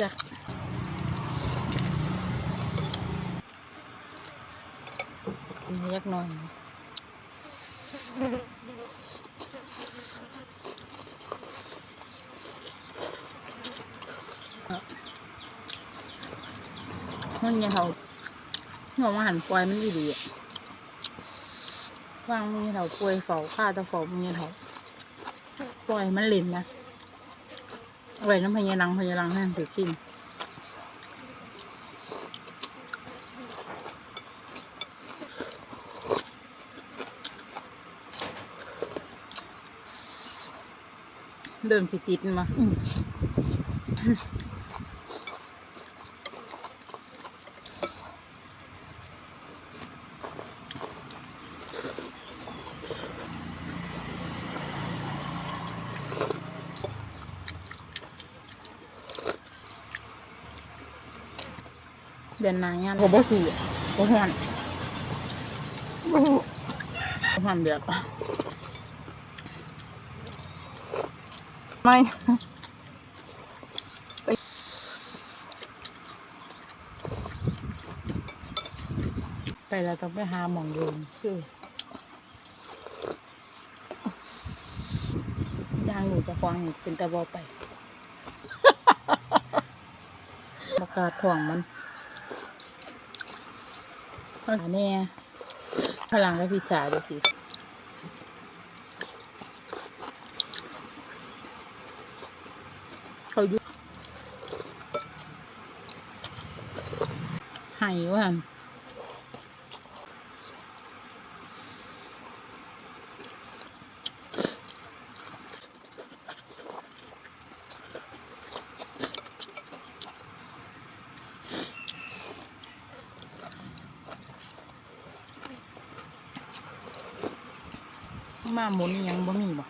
จักมียักหน่อยมันยังเขาหัวมาหันปล่อยมันดีดีอะวางมีเขาปล่อยเฝ้าฆ่าตะเฝ้ามีเขาปล่อยมันเล่นนะ ไว้น้ำพญาลังพญาลังนั่นถือกินเริ่มสิติดมา เดือนหนางานก็บ่สู้บ่ฮ้อนบ่ฮ้อนเดือดไม่ไปไปแล้วต้องไปหาหมองเดิมคือย่างหนูจะฟังนี่เป็นแต่บอไปประกาศถ่วงมัน อันนี้พลังและพิจาดูสิเขายุหายว่า มาหมุนยังบ่มีบ่